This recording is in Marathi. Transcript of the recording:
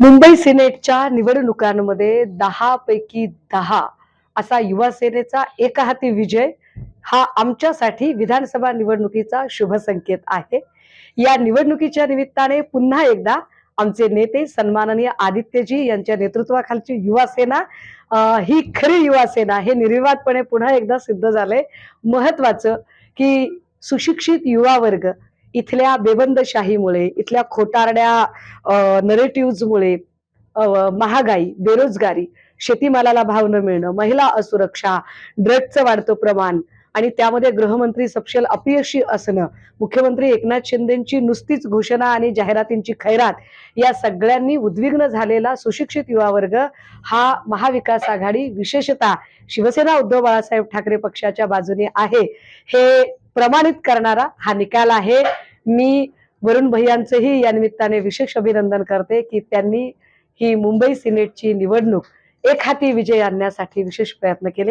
मुंबई सिनेटच्या निवडणुकांमध्ये दहा पैकी दहा असा युवा सेनेचा एकहाती विजय हा आमच्यासाठी विधानसभा निवडणुकीचा शुभ संकेत आहे. या निवडणुकीच्या निमित्ताने पुन्हा एकदा आमचे नेते सन्माननीय आदित्यजी यांच्या नेतृत्वाखालची युवा सेना ही खरी युवा सेना हे निर्विवादपणे पुन्हा एकदा सिद्ध झालंय महत्वाचं की सुशिक्षित युवा वर्ग इथल्या बेबंदशाहीमुळे इथल्या खोटारड्या नरेटिव्हजमुळे महागाई बेरोजगारी शेतीमालाला भाव न मिळणं महिला असुरक्षा ड्रग्जचं वाढतं प्रमाण आणि त्यामध्ये गृहमंत्री सपशेल अपयशी असणं मुख्यमंत्री एकनाथ शिंदेची नुसतीच घोषणा आणि जाहिरातींची खैरात या सगळ्यांनी उद्विग्न झालेला सुशिक्षित युवा वर्ग हा महाविकास आघाडी विशेषतः शिवसेना उद्धव बाळासाहेब ठाकरे पक्षाच्या बाजूने आहे. हे प्रमाणित करणारा हा निकाल आहे. मी वरुण भैयांचंही या निमित्ताने विशेष अभिनंदन करते की त्यांनी ही मुंबई सिनेटची निवडणूक एक हाती विजय आणण्यासाठी विशेष प्रयत्न केले.